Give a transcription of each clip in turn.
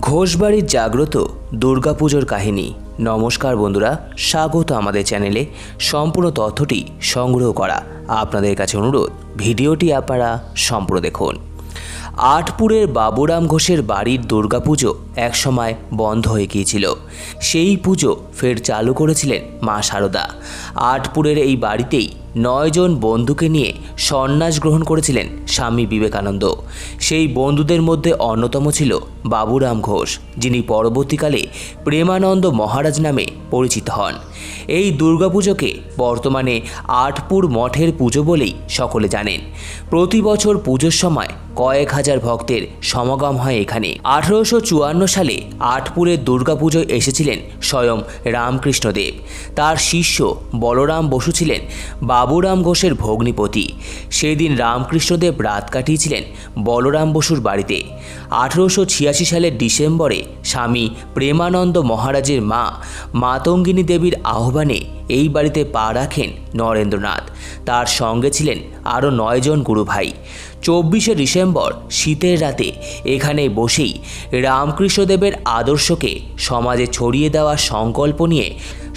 ঘোষবাড়ির জাগ্রত দুর্গাপুজোর কাহিনী। নমস্কার বন্ধুরা, স্বাগত আমাদের চ্যানেলে। সম্পূর্ণ তথ্যটি সংগ্রহ করা আপনাদের কাছে অনুরোধ, ভিডিওটি আপনারা সম্পূর্ণ দেখুন। আটপুরের বাবুরাম ঘোষের বাড়ির দুর্গাপুজো একসময় বন্ধ হয়ে গিয়েছিল। সেই পুজো ফের চালু করেছিলেন মা শারদা আটপুরের এই বাড়িতেই নয়জন বন্ধুকে নিয়ে সন্ন্যাস গ্রহণ করেছিলেন স্বামী বিবেকানন্দ। সেই বন্ধুদের মধ্যে অন্যতম ছিল বাবুরাম ঘোষ, যিনি পরবর্তীকালে প্রেমানন্দ মহারাজ নামে পরিচিত হন। এই দুর্গাপুজোকে বর্তমানে আটপুর মঠের পুজো বলেই সকলে জানেন। প্রতি বছর পুজোর সময় কয়েক হাজার ভক্তের সমাগম হয় এখানে। আঠারোশো চুয়ান্ন সালে আটপুরের দুর্গাপুজোয় এসেছিলেন স্বয়ং রামকৃষ্ণদেব। তার শিষ্য বলরাম বসু ছিলেন বাবুরাম ঘোষের ভগ্নিপতি। সেদিন রামকৃষ্ণদেব রাত কাটিয়েছিলেন বলরাম বসুর বাড়িতে। আঠারোশো ছিয়াশি সালের ডিসেম্বরে স্বামী প্রেমানন্দ মহারাজের মা মাতঙ্গিনী দেবীর আহ্বানে এই বাড়িতে পা রাখেন নরেন্দ্রনাথ। তার সঙ্গে ছিলেন আরও নয়জন গুরুভাই। চব্বিশে ডিসেম্বর শীতের রাতে এখানে বসেই রামকৃষ্ণদেবের আদর্শকে সমাজে ছড়িয়ে দেওয়ার সংকল্প নিয়ে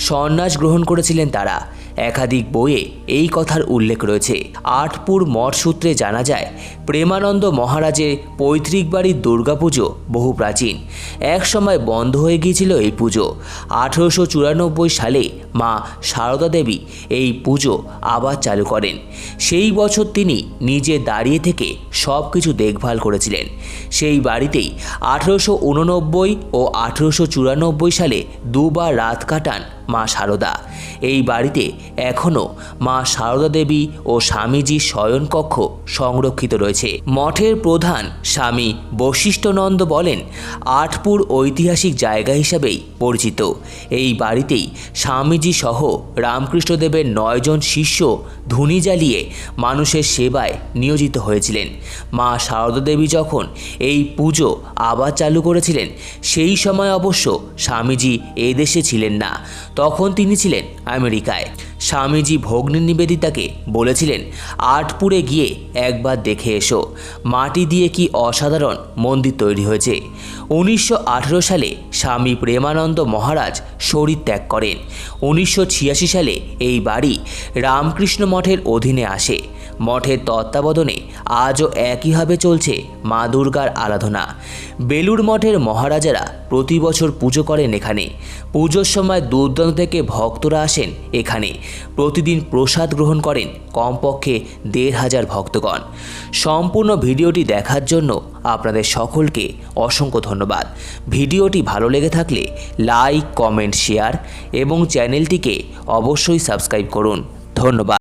সন্ন্যাস গ্রহণ করেছিলেন তারা। একাধিক বইয়ে এই কথার উল্লেখ রয়েছে। আটপুর মঠ সূত্রে জানা যায়, প্রেমানন্দ মহারাজের পৈতৃক বাড়ির দুর্গাপুজো বহু প্রাচীন। এক সময় বন্ধ হয়ে গিয়েছিল এই পুজো। আঠেরোশো চুরানব্বই সালে মা সারদা দেবী এই পুজো আবার চালু করেন। সেই বছর তিনি নিজে দাঁড়িয়ে থেকে সব কিছু দেখভাল করেছিলেন। সেই বাড়িতেই আঠেরোশো উননব্বই ও আঠেরোশো চুরানব্বই সালে দুবার রাত কাটান মা সারদা। এই বাড়িতে এখনও মা সারদা দেবী ও স্বামীজির শয়নকক্ষ সংরক্ষিত রয়েছে। মঠের প্রধান স্বামী বশিষ্ঠনন্দ বলেন, আটপুর ঐতিহাসিক জায়গা হিসাবেই পরিচিত। এই বাড়িতেই স্বামীজি সহ রামকৃষ্ণদেবের নয়জন শিষ্য ধুনি জ্বালিয়ে মানুষের সেবায় নিয়োজিত হয়েছিলেন। মা সারদা দেবী যখন এই পুজো আবার চালু করেছিলেন, সেই সময় অবশ্য স্বামীজি এই দেশে ছিলেন না। তখন তিনি ছিলেন আমেরিকায়। স্বামীজি ভগ্নী নিবেদিতাকে বলেছিলেন, আটপুরে গিয়ে একবার দেখে এসো। মাটি দিয়ে কি অসাধারণ মন্দির তৈরি হয়েছে। উনিশশো আঠেরো সালে স্বামী প্রেমানন্দ মহারাজ শরীর ত্যাগ করেন। উনিশশো ছিয়াশি সালে এই বাড়ি রামকৃষ্ণ মঠের অধীনে আসে। মঠের তত্ত্বাবধানে আজও একইভাবে চলছে মা দুর্গার আরাধনা। বেলুর মঠের মহারাজারা প্রতি বছর পুজো করেন এখানে। পুজোর সময় দূর দূরান্ত থেকে ভক্তরা আসেন এখানে। প্রতিদিন প্রসাদ গ্রহণ করেন কমপক্ষে দেড় হাজার ভক্তগণ। সম্পূর্ণ ভিডিওটি দেখার জন্য আপনাদের সকলকে অসংখ্য ধন্যবাদ। ভিডিওটি ভালো লেগে থাকলে লাইক, কমেন্ট, শেয়ার এবং চ্যানেলটিকে অবশ্যই সাবস্ক্রাইব করুন। ধন্যবাদ।